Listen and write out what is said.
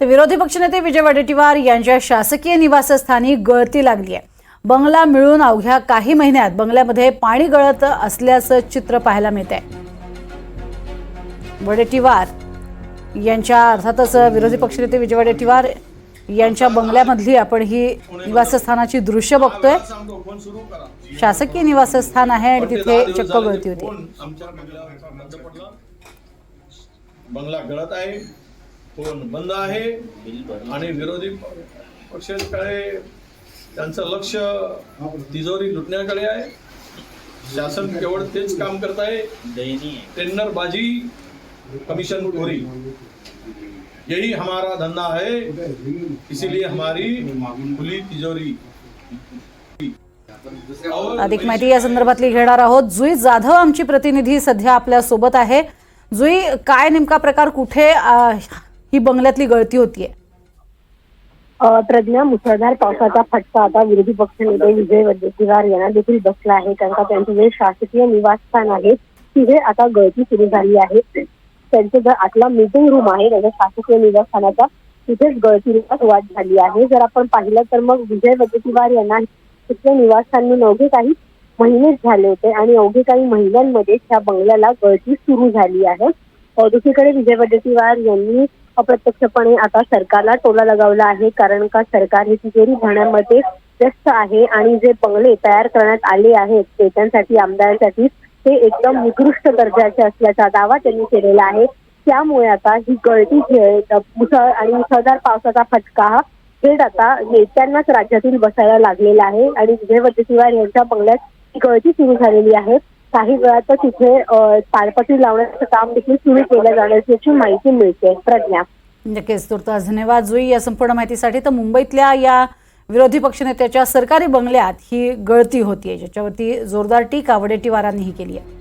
तर विरोधी पक्षनेते विजय वडेट्टीवार यांच्या शासकीय निवासस्थानी गळती लागली आहे. बंगला मिळून अवघ्या काही महिन्यात बंगल्यामध्ये पाणी गळत असल्याचं चित्र पाहायला मिळत आहे वडेट्टीवार यांच्या अर्थातच विरोधी पक्षनेते विजय वडेट्टीवार यांच्या बंगल्यामधली आपण ही निवासस्थानाची दृश्य बघतोय. शासकीय निवासस्थान आहे आणि तिथे चक्क गळती होती. बंगला गळत आहे. पूर्ण बंद आहे आणि विरोधी पक्षाकडे त्यांचं लक्ष तिजोरी लुटण्याकडे आहे. शासन केवळ तेच काम करत आहे. टेंडर बाजी कमीशन खोरी यही हमारा धंदा है. इसीलिए हमारी खुली तिजोरी. अधिक माहिती या संदर्भातली घेणार आहोत. जुई जाधव आमची प्रतिनिधी सध्या आपल्यासोबत आहे. जुई काय नेमका प्रकार कुठे ही बंगल्यातली गळती होतीये. प्रज्ञा मुसळधार पावसाचा फटका. आता विरोधी पक्षनेते विजय वडेट्टीवार यांना देखील बसला आहे. कारण का त्यांचं जे शासकीय निवासस्थान आहे तिथे आता गळती सुरू झाली आहे. त्यांचं जर आतला मीटिंग रूम आहे त्याच्या शासकीय निवासस्थानाचा तिथेच गळतीला सुरुवात झाली आहे. जर आपण पाहिलं तर मग विजय वडेट्टीवार यांना तिथल्या निवासस्थानी अवघे काही महिनेच झाले होते. आणि अवघे काही महिन्यांमध्ये त्या बंगल्याला गळती सुरू झाली आहे. दुसरीकडे विजय वडेट्टीवार यांनी अप्रत्यक्षपणे आता सरकारला टोला लगावला आहे कारण का सरकार हे तिजोरी भरण्यामध्ये व्यस्त आहे आणि जे बंगले तयार करण्यात आले आहेत नेत्यांसाठी आमदारांसाठी ते एकदम निकृष्ट दर्जाचे असल्याचा दावा त्यांनी केलेला आहे. त्यामुळे आता ही गळती जी मुसळ आणि मुसळधार पावसाचा फटका हा थेट आता नेत्यांनाच राज्यातील बसायला लागलेला आहे. आणि विजय वडेट्टीवार यांच्या बंगल्यात ही गळती सुरू झालेली आहे. काही वेळातच तिथे अ, लावण्याचं काम देखील सुरू केलं जाण्याची माहिती मिळते. प्रज्ञा. नक्कीच तुर्तास धन्यवाद जुई. या संपूर्ण माहितीसाठी तर मुंबईतल्या या विरोधी पक्षनेत्याच्या सरकारी बंगल्यात ही गळती होतीये ज्याच्यावरती जोरदार टीका वडेट्टीवारांनीही केली आहे